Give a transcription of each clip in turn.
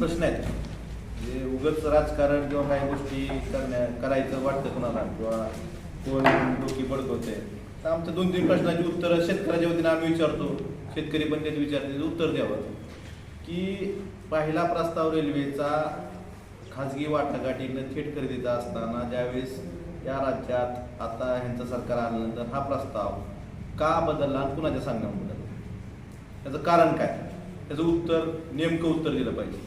प्रश्न आहेत. म्हणजे उगच राजकारण किंवा काही गोष्टी करण्या करायचं वाटतं कोणाला किंवा कोण डोकी बडकवते तर आमच्या दोन तीन प्रश्नाची उत्तरं शेतकऱ्याच्या वतीनं आम्ही विचारतो. शेतकरी पण त्याचे विचारते उत्तर द्यावं. की पहिला प्रस्ताव रेल्वेचा खाजगी वाटाघाटीनं थेट खरेदीचा असताना ज्यावेळेस या राज्यात आता ह्यांचं सरकार आल्यानंतर हा प्रस्ताव का बदलला आणि कुणाच्या सांगण्यामुळे त्याचं कारण काय? त्याचं उत्तर नेमकं उत्तर दिलं पाहिजे.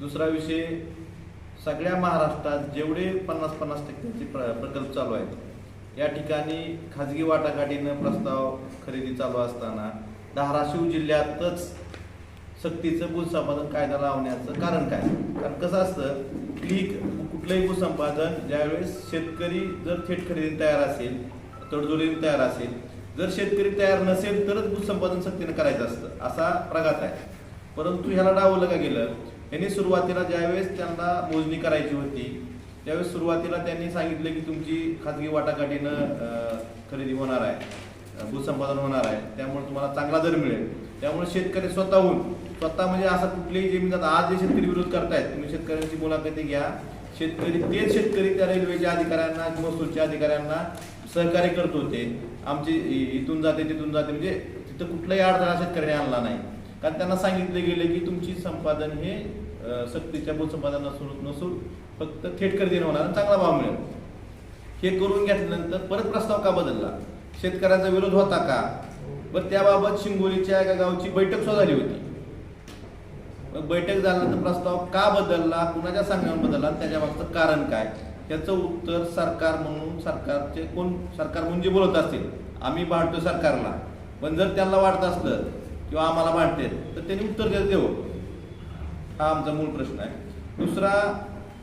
दुसरा विषय सगळ्या महाराष्ट्रात जेवढे पन्नास पन्नास टक्क्यांचे प्र प्रकल्प चालू आहेत या ठिकाणी खाजगी वाटाघाटीनं प्रस्ताव खरेदी चालू असताना धाराशिव जिल्ह्यातच सक्तीचं भूसंपादन कायदा लावण्याचं कारण काय? कारण कसं असतं की कुठलंही भूसंपादन ज्यावेळेस शेतकरी जर थेट खरेदी तयार असेल तडजोडीने तयार असेल जर शेतकरी तयार नसेल तरच भूसंपादन सक्तीनं करायचं असतं असा प्रघात आहे. परंतु ह्याला डावलं का गेलं? यांनी सुरुवातीला ज्यावेळेस त्यांना मोजणी करायची होती त्यावेळेस सुरुवातीला त्यांनी सांगितलं की तुमची खाजगी वाटाघाटीनं खरेदी होणार आहे भूसंपादन होणार आहे त्यामुळे तुम्हाला चांगला दर मिळेल. त्यामुळे शेतकरी स्वतःहून स्वतः म्हणजे असं कुठलीही जमीन आता आज जे शेतकरी विरोध करतायत तुम्ही शेतकऱ्यांची मुलाखती घ्या. शेतकरी तेच शेतकरी त्या रेल्वेच्या अधिकाऱ्यांना महसूलच्या अधिकाऱ्यांना सहकार्य करत होते. आमचे इथून जाते तिथून जाते म्हणजे तिथं कुठलाही अडथळा शेतकऱ्याने आणला नाही. कारण त्यांना सांगितले गेले की तुमची संपादन हे सक्तीच्या भूसंपादन नसून नसून फक्त थेट खरेदी होणार चांगला भाव मिळेल. हे करून घेतल्यानंतर परत प्रस्ताव का बदलला? शेतकऱ्यांचा विरोध होता का? बरं त्याबाबत शिंगोलीच्या एका गावची बैठक सुद्धा झाली होती. मग बैठक झाल्यानंतर प्रस्ताव का बदलला? कुणाच्या सांगण्यावर बदलला? त्याच्या मागचं कारण काय? त्याचं उत्तर सरकार म्हणून सरकारचे कोण? सरकार म्हणजे बोलत असतील. आम्ही भांडतो सरकारला. पण जर त्यांना वाटत असलं किंवा आम्हाला भांडते तर त्यांनी उत्तर देऊ. हा आमचा मूळ प्रश्न आहे. दुसरा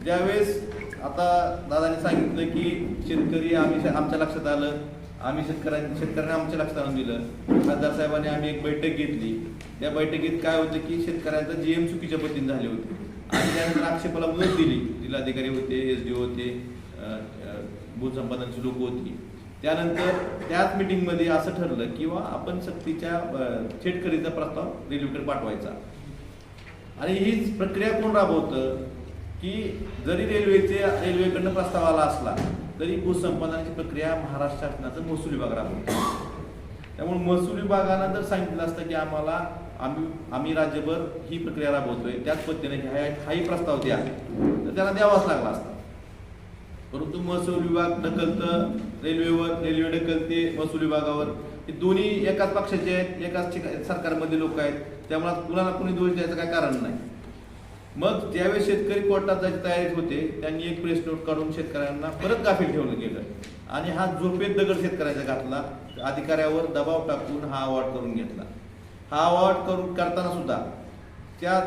ज्यावेळेस आता दादाने सांगितलं की शेतकरी आम्ही आमच्या लक्षात आलं आम्ही शेतकऱ्यांनी शेतकऱ्यांनी आमच्या लक्षात आणून दिलं. खासदार साहेबांनी आम्ही एक बैठक घेतली. त्या बैठकीत काय होतं की शेतकऱ्यांचं जीएम चुकीच्या पद्धतीने झाले होते. आणि त्यानंतर आक्षेपाला मदत दिली. जिल्हाधिकारी होते एस डी होते अं, भूसंपादनची लोक होती. त्यानंतर त्याच मिटिंगमध्ये असं ठरलं किंवा आपण सक्तीच्या शेतकरीचा प्रस्ताव रेल्वेकडे पाठवायचा. आणि हीच प्रक्रिया कोण राबवतं? की जरी रेल्वेचे रेल्वेकडनं प्रस्ताव आला असला तरी भूसंपादनाची प्रक्रिया महाराष्ट्र शासनाचं महसूल विभाग राबवतो. त्यामुळे महसूल विभागानं जर सांगितलं असतं की आम्हाला आम्ही आम्ही राज्यभर ही प्रक्रिया राबवतोय त्याच पद्धतीने ह्या हाही प्रस्ताव द्या. तर त्याला द्यावाच लागला असता. परंतु महसूल विभाग ढकलतं रेल्वेवर रेल्वे ढकलते महसूल विभागावर. हे दोन्ही एकाच पक्षाचे आहेत एकाच सरकारमध्ये लोक आहेत. त्यामुळे कुणाला कुणी दोष द्यायचं काय कारण नाही. मग ज्यावेळेस शेतकरी कोर्टात जायची तयारीत होते त्यांनी एक प्रेस नोट काढून शेतकऱ्यांना परत गाफील ठेवलं गेलं. आणि हा झोपेत दगड शेतकऱ्याचा घातला. अधिकाऱ्यावर दबाव टाकून हा अवॉर्ड करून घेतला. हा अवॉर्ड करून करताना सुद्धा त्या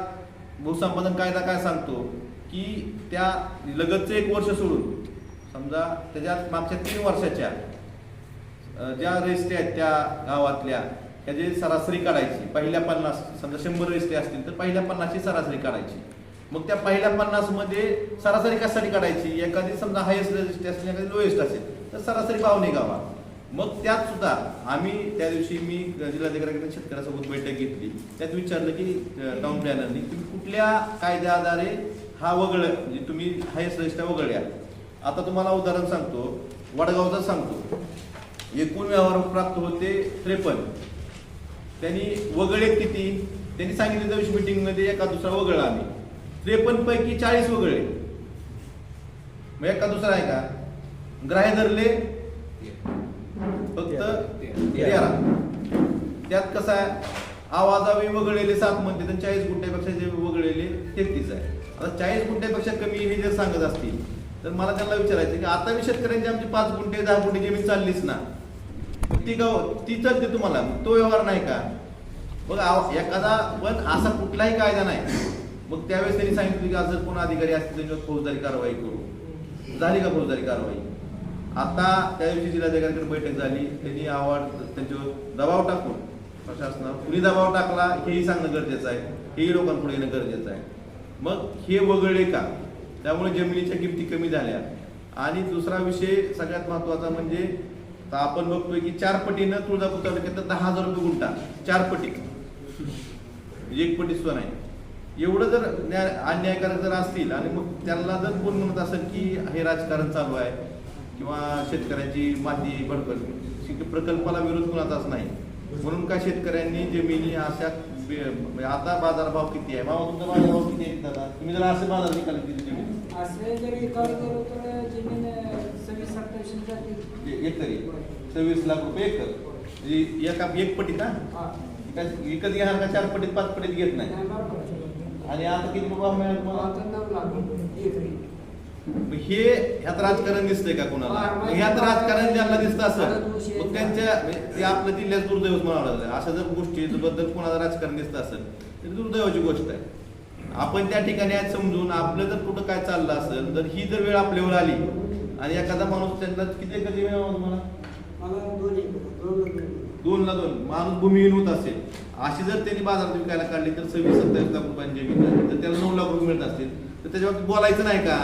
भूसंपादन कायदा काय सांगतो? की त्या लगतचं एक वर्ष सोडून समजा त्याच्यात मागच्या तीन वर्षाच्या ज्या रेस्टे आहेत त्या गावातल्या त्याची सरासरी काढायची. पहिल्या पन्नास समजा शंभर रेस्टे असतील तर पहिल्या पन्नासची सरासरी काढायची. मग त्या पहिल्या पन्नासमध्ये सरासरी कशासाठी काढायची? एखादी समजा हायेस्ट रेजिस्ट्री असेल एखादी लोएस्ट असेल तर सरासरी पावणे गावा मग त्यात सुद्धा आम्ही त्या दिवशी मी जिल्हाधिकाऱ्यांकडे शेतकऱ्यासोबत बैठक घेतली. त्यात विचारलं की टाउन प्लॅनरनी तुम्ही कुठल्या कायद्या आधारे हा वगळ म्हणजे तुम्ही हायेस्ट रजिस्टर वगळल्या? आता तुम्हाला उदाहरण सांगतो. वडगावचं सांगतो. एकूण व्यवहार प्राप्त होते त्रेपन्न. त्यांनी वगळे किती? त्यांनी सांगितलं त्या मीटिंगमध्ये एका दुसरा वगळला आम्ही. त्रेपन्न पैकी चाळीस वगळे. मग एका दुसरा आहे का? ग्राह्य धरले फक्त तेरा. त्यात कसं आहे? आवाजावी वगळलेले सात म्हणते तर चाळीस गुंठ्यापेक्षा जे वगळलेले तेहतीस आहे. आता चाळीस गुंठ्यापेक्षा कमी हे जर सांगत असतील तर मला त्यांना विचारायचं की आता मी शेतकऱ्यांची आमची पाच गुंठे दहा गुंठे जमीन चाललीच ना. ती गाव? ती चालते तुम्हाला. मग तो व्यवहार नाही का? मग एखादा पण असा कुठलाही कायदा नाही. मग त्यावेळेस त्यांनी सांगितलं की आज जर कोण अधिकारी असतील त्यांच्यावर फौजदारी कारवाई करू. झाली का फौजदारी कारवाई? आता त्या दिवशी जिल्हाधिकाऱ्यांकडे बैठक झाली. त्यांनी आवड त्यांच्यावर दबाव टाकून प्रशासनावर कुणी दबाव टाकला हेही सांगणं गरजेचं आहे. हेही लोकांपुढे येणं गरजेचं आहे. मग हे वगळले का? त्यामुळे जमिनीच्या किमती कमी झाल्या. आणि दुसरा विषय सगळ्यात महत्त्वाचा म्हणजे तर आपण बघतोय की चार पटीनं तुळजापूर तालुक्यात दहा हजार रुपये गुंठा. चार पटी म्हणजे एक पटी सुद्धा नाही एवढं जर न्याय अन्यायकारक जर असतील आणि मग त्यांना जर कोण म्हणत असेल की हे राजकारण चालू आहे किंवा शेतकऱ्याची माती भडकल प्रकल्पाला विरोध कोणाचाच नाही. म्हणून का शेतकऱ्यांनी जमिनी अशा म्हणजे आता बाजारभाव किती आहे? मामा तुमचा बाजारभाव किती आहे दादा? तुम्ही जर असे बाजार निकाल किती जमीन. असे जरी केलो तर जमीन सव्वीस सत्तावीस जाते ए- एक तरी. सव्वीस लाख रुपये एकर. म्हणजे एका एक पटीत ना हा. विकत घेणार का चार पटीत पाच पटीत घेत नाही. आणि आता किती भाव मिळाला तुम्हाला? आता नऊ लाख हे ह्यात राजकारण दिसतंय का कोणाला? ह्यात राजकारण ज्यांना दिसतं असं मग त्यांच्या म्हणजे ते आपल्या जिल्ह्यात दुर्दैवच म्हणावं अशा जर गोष्टी बद्दल कोणाला राजकारण दिसतं असेल तर दुर्दैवाची गोष्ट आहे. आपण त्या ठिकाणी आज समजून आपलं जर कुठं काय चाललं असेल तर ही जर वेळ आपल्यावर आली आणि एखादा माणूस त्यांना किती कधी वेळ मला दोन दोन. माणूस भूमिहीन होत असेल. अशी जर त्यांनी बाजारात विकायला काढली तर सव्वीस सत्तावीस लाख रुपयांची जमीन तर त्याला नऊ लाख रुपये मिळत असतील. तर त्याच्या बाबतीत बोलायचं नाही का?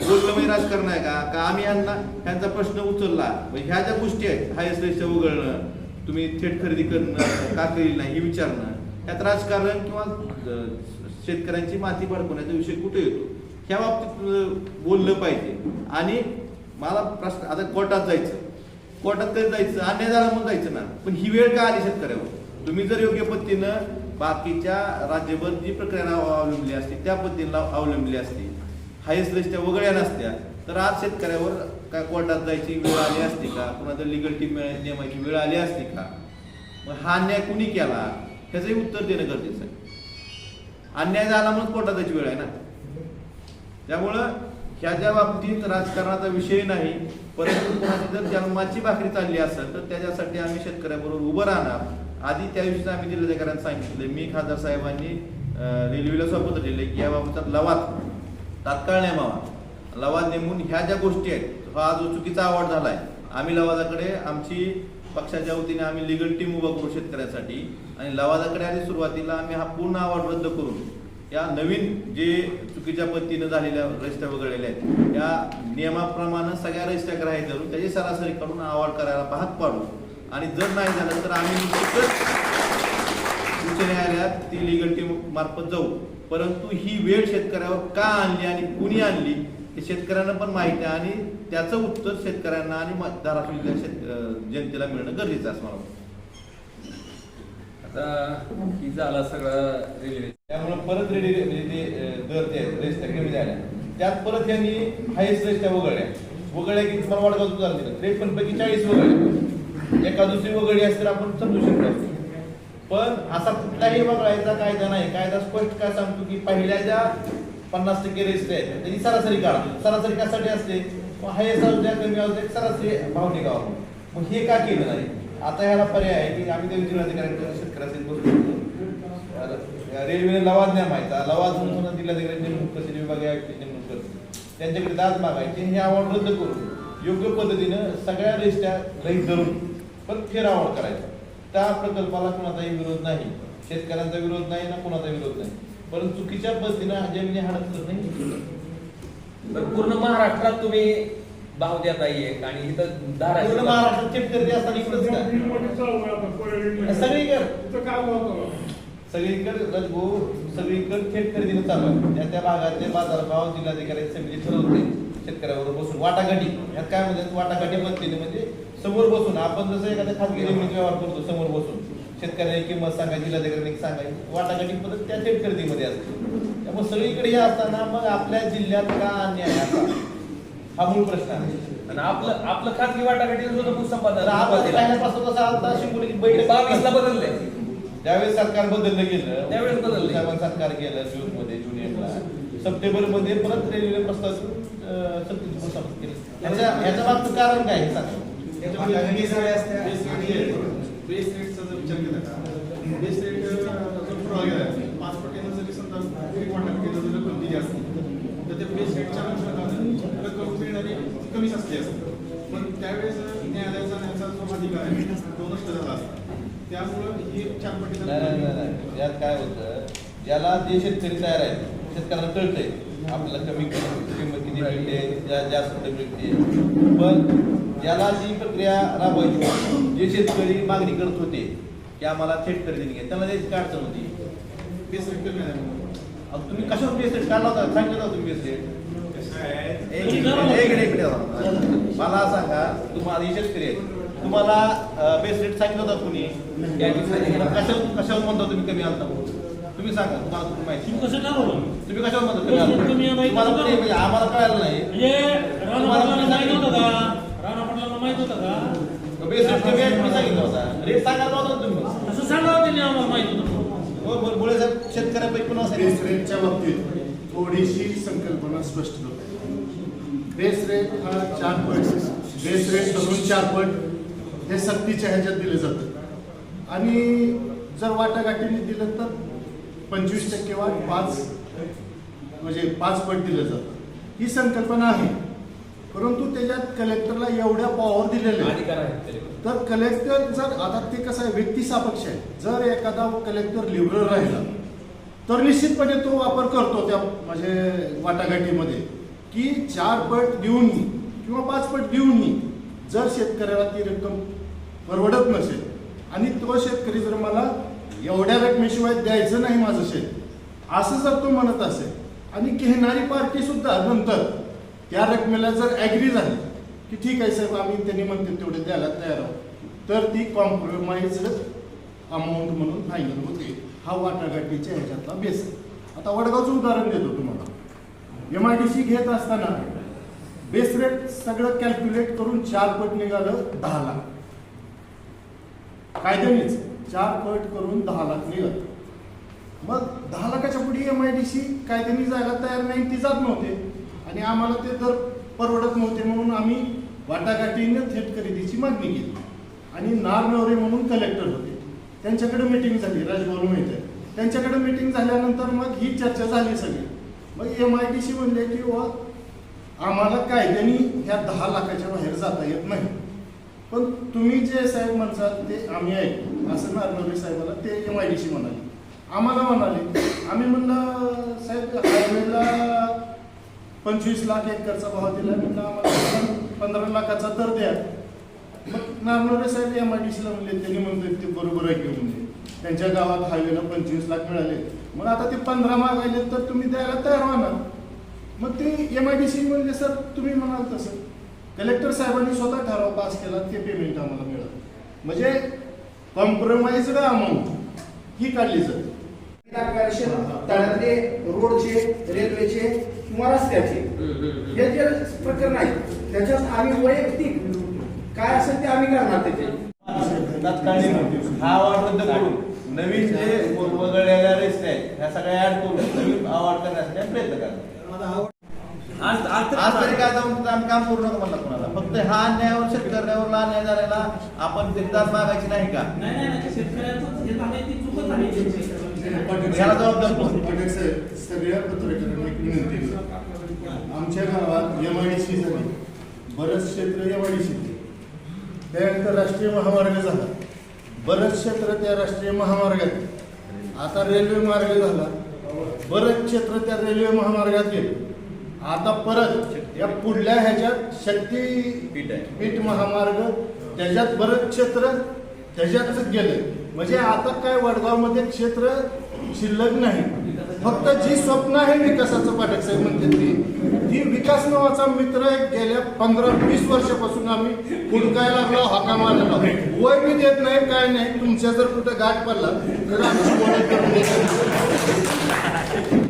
बोललं राजकारण आहे का? का आम्ही यांना ह्यांचा प्रश्न उचलला? मग ह्या ज्या गोष्टी आहेत हायस्ट रेषा उघडणं तुम्ही थेट खरेदी करणं का केली नाही हे विचारणं ह्यात राजकारण किंवा शेतकऱ्यांची माती भडकवण्याचा विषय कुठे येतो? ह्या बाबतीत बोललं पाहिजे. आणि मला प्रश्न आता कोर्टात जायचं. कोर्टात कधी जायचं? अन्याय झाला म्हणून जायचं ना. पण ही वेळ का आली शेतकऱ्यावर? तुम्ही जर योग्य पद्धतीनं बाकीच्या राज्यभर जी प्रक्रिया अवलंबली असते त्या पद्धतीला अवलंबली असती. हायस्ट रस्त्या वगळ्या नसत्या. तर आज शेतकऱ्यावर काय कोर्टात जायची वेळ आली असती का? कुणाला लिगल टीम नेमायची वेळ आली असती का? मग हा अन्याय कुणी केला? ह्याचंही उत्तर देणं गरजेचं आहे. अन्याय झाला म्हणून कोर्टात जायची वेळ आहे ना. त्यामुळं ह्याच्या बाबतीत राजकारणाचा विषय नाही परंतु कोणाची जर जन्माची भाकरी चालली असेल तर त्याच्यासाठी आम्ही शेतकऱ्याबरोबर उभं राहणार. आधी त्या दिवशी आम्ही जिल्हाधिकाऱ्यांना सांगितलं. मी खासदार साहेबांनी रेल्वेला सोबत दिले की याबाबतचा लवाद. तात्काळ नेमावा लवाद नेमून ह्या ज्या गोष्टी आहेत हा जो चुकीचा अवॉर्ड आहे आम्ही लवादाकडे आमची पक्षाच्या वतीने आम्ही लिगल टीम उभा करू शेतकऱ्यांसाठी आणि लवादाकडे आधी सुरुवातीला आम्ही हा पूर्ण अवॉर्ड रद्द करून या नवीन जे चुकीच्या पद्धतीनं झालेल्या रजिस्ट्या वगळलेल्या आहेत या नियमाप्रमाणे सगळ्या रजिस्ट्या ग्राह्य धरून त्याची सरासरी काढून अवॉर्ड करायला भाग पाडू. आणि जर नाही झालं तर आम्ही निश्चितच उच्च न्यायालयात ती लिगल टीम मार्फत जाऊ. परंतु ही वेळ शेतकऱ्यावर का आणली आणि कुणी आणली हे शेतकऱ्यांना पण माहिती आहे आणि त्याचं उत्तर शेतकऱ्यांना आणि धाराशिव शेत जनतेला मिळणं गरजेचं असं मला वाटतं. आता ही झाला सगळा रेल्वे. त्यामुळे परत रेडी म्हणजे ते दर ते आहेत, कमी झाल्या त्यात परत यांनी हायस्ट रेस्ट्या वगळल्या. वगळल्या की मला वाटत झालं दिलं त्रेपन्न पैकी चाळीस वगळल्या. एका दुसरी वगळली असते तर आपण समजू शकतो. पण असा कुठलाही वगळायचा कायदा नाही. कायदा स्पष्ट काय सांगतो की पहिल्या ज्या पन्नास टक्के रेस्ट आहेत त्याची सरासरी काढा. सरासरी कशासाठी असते? हायस्ट असू द्या कमी असू द्या सरासरी भाव निघावा. मग हे का केलं नाही? आता ह्याला पर्याय आहे की आम्ही त्या जिल्हाधिकाऱ्यांच्या शेतकऱ्याचे बसतो रेल्वेने लवाद न्यामायचा लवाद म्हणून जिल्हाधिकारी नेमणूक कसे विभागीय नेमणूक करते त्यांच्याकडे दाद मागायचे हे आवड रद्द करून योग्य पद्धतीनं सगळ्या रेस्ट्या रहित धरून पण फेर करायचा. त्या प्रकल्पाला कुणाचाही विरोध नाही. शेतकऱ्यांचा विरोध नाही ना कुणाचा विरोध नाही. परंतु चुकीच्या पद्धतीनं जमिनी हडप करत नाही तर पूर्ण महाराष्ट्रात तुम्ही भाव देत आहे आणि इथं पूर्ण महाराष्ट्रात शेतकरी असताना इकडंच का? सगळीकडे. सगळीकडे रजगो सगळीकडे थेट खरेदीनं चालू आहे. त्या त्या भागातले बाजारभाव जिल्हाधिकारी समिती ठरवते. शेतकऱ्याबरोबर बसून. वाटाघाटी. यात काय म्हणतात? वाटाघाटी पद्धतीने म्हणजे समोर बसून आपण जसं एखाद्या खाजगी जमिनीचा व्यवहार करतो समोर बसून शेतकऱ्याने किंमत सांगायची जिल्हाधिकाऱ्यांनी सांगायची वाटाघाटी पद्धत त्या थेट खरेदीमध्ये असते. त्यामुळे सगळीकडे हे असताना मग आपल्या जिल्ह्यात का अन्याय असा? हा मूळ प्रश्न आहे. आणि आपलं आपलं खाजगी वाटाघाटी सुद्धा संपादन. आपण पहिल्यापासून कसं आता शिंगोलीची बैठक बावीस ला बदलले ज्यावेळेस सरकार बदललं गेलं त्यावेळेस बदललं. साहेबांनी सरकार गेलं जून मध्ये जून एंडला सप्टेंबरमध्ये परत रेल्वे प्रस्ताव केलं. ह्याच्या ह्याच्या मागचं कारण काय हे सांगा? बेस रेटचा जर विचार केला का? बेस रेट जर गेला पाच पटीनं जरी समजा वाटप केलं जर रक्कम दिली असती तर त्या बेस रेटच्या अनुषंगाने रक्कम मिळणारी कमीच असली असते. पण त्यावेळेस न्यायालयाचा न्यायाचा जो अधिकार आहे तो नष्ट झाला असता. त्यामुळं ही चार नाही. यात काय होतं? ज्याला जे शेतकरी तयार आहेत शेतकऱ्यांना कळतंय आपल्याला कमी किंमत किती मिळते जास्त मिळते. पण ज्याला जी प्रक्रिया राबवायची जे शेतकरी मागणी करत होते की आम्हाला थेट खरेदी घ्या त्यांना त्याची काय अडचण होती? बेस रेट कमी आहे अहो, तुम्ही कशावर बेस काढला होता? सांगितलं होतं तुम्ही बेस एक एक मिनिट. मला सांगा तुम्हाला ही शेतकरी आहे तुम्हाला बेस रेट सांगितलं होता कुणी? कशावर कशावर म्हणता तुम्ही कमी आलता तुम्ही सांगा तुम्हाला कुठं माहिती. तुम्ही कसं ठरवलं तुम्ही कशावर म्हणता कमी रेट तुम्हाला म्हणजे आम्हाला कळालं नाही. म्हणजे असं सांगावं त्यांनी आम्हाला माहीत होतं हो शेतकऱ्यापैकी कोण असेल? बेस रेटच्या बाबतीत थोडीशी संकल्पना स्पष्ट करतो बेस रेट हा चार पट बेस रेट धरून चार पट हे सक्तीच्या ह्याच्यात दिले जातं आणि जर वाटाघाटीने दिलं तर पंचवीस टक्के वाढ पाच म्हणजे पाच पट दिलं जातं ही संकल्पना आहे. परंतु त्याच्यात कलेक्टरला एवढ्या पॉवर दिलेल्या आहेत. तरी. कलेक्टर जर आता ते कसं आहे व्यक्ती सापेक्ष आहे. जर एखादा कलेक्टर लिबरल राहिला तर निश्चितपणे तो वापर करतो त्या म्हणजे वाटाघाटीमध्ये. की चार पट देऊनही किंवा पाच पट देऊनही जर शेतकऱ्याला ती रक्कम परवडत नसेल आणि तो शेतकरी जर मला एवढ्या रकमेशिवाय द्यायचं नाही माझं शेत असं जर तो म्हणत असेल आणि घेणारी पार्टी सुद्धा नंतर त्या रकमेला जर ॲग्री झाली की ठीक आहे साहेब आम्ही त्यांनी म्हणते तेवढे द्यायला तयार आहोत. तर ती कॉम्प्रोमाइज अमाऊंट म्हणून फायनल होते. हा वाटाघाटीच्या ह्याच्यातला बेस आता वडगावचं उदाहरण देतो तुम्हाला. एम आय डी सी घेत असताना बेस रेट सगळं कॅल्क्युलेट करून चार पट निघालं दहा लाख. कायद्यानेच चार पट करून दहा लाख निघालं. मग दहा लाखाच्या पुढे एम आय डी सी कायद्याने जायला तयार नाही ती जात नव्हते. आणि आम्हाला ते दर परवडत नव्हते म्हणून आम्ही वाटाघाटीने थेट खरेदीची मागणी केली. आणि नारनवरे म्हणून कलेक्टर होते. त्यांच्याकडे मिटिंग झाली राजभवन माहिती त्यांच्याकडे मिटिंग झाल्यानंतर मग ही चर्चा झाली सगळी. मग एम आय डी सी म्हणले की व आम्हाला कायद्याने ह्या दहा लाखाच्या बाहेर जाता येत नाही. पण तुम्ही जे साहेब म्हणसाल ते आम्ही ऐकू असं नारनवरे साहेबाला ते एम आय डी सी म्हणाले. आम्हाला म्हणाले आम्ही म्हणलं साहेब हायवेला पंचवीस लाख एकरचा भाव दिला म्हणलं आम्हाला पंधरा लाखाचा दर द्या. मग नारनवरे साहेब एम आय डी सीला म्हणले त्यांनी म्हणतात ते बरोबर आहे घेऊन म्हणजे त्यांच्या गावात हायवेला पंचवीस लाख मिळाले. मग आता ते पंधरा मागायले तर तुम्ही द्यायला तयार व्हा मग ते एम आय डी सी म्हणले सर तुम्ही म्हणाल तसं. कलेक्टर साहेबांनी स्वतः ठराव पास केला ते पेमेंट आम्हाला मिळालं. म्हणजे कॉम्प्रोमाइज अमाऊंट ही काढली जाते. तळ्यातले रोडचे रेल्वेचे किंवा रस्त्याचे. हे जे प्रकरण आहेत त्याच्यात आम्ही वैयक्तिक काय असेल ते आम्ही करणार त्याचे तात्कालीन हा अवॉर्ड रद्द करून नवीन जे वगळलेल्या रस्ते आहेत ह्या सगळ्या ऍड करून नवीन अवॉर्ड करण्यासाठी प्रयत्न करतो. आज आज आज तरी काय जाऊन आम्ही काम करू नका म्हणलं कोणाला. फक्त हा अन्यायावर शेतकऱ्यावर अन्याय झालेला आपण ते दाद मागायची नाही का? नाही नाही याला जबाबदार कोण? साहेब सगळ्या पत्रकारांना एक विनंती आमच्या गावात एम आय झाली. बरंच क्षेत्र एम आय सी त्यानंतर राष्ट्रीय महामार्ग झाला. बरंच क्षेत्र त्या राष्ट्रीय महामार्गात आता रेल्वे मार्ग झाला. बरंच क्षेत्र त्या रेल्वे महामार्गात गेलं. आता परत या पुढल्या ह्याच्यात शक्ती पीठ आहे. पीठ महामार्ग त्याच्यात बरंच क्षेत्र त्याच्यातच गेले म्हणजे आता काय वडगावमध्ये क्षेत्र शिल्लक नाही. फक्त जी स्वप्न आहे विकासाचं पाठक साहेब म्हणते ती ती विकास नावाचा मित्र एक गेल्या पंधरा वीस वर्षापासून आम्ही हुडकायला लागलो हाका मारलेला वय बी देत नाही काय नाही. तुमच्या जर कुठं गाठ पडला तर आमची ओळख करून देत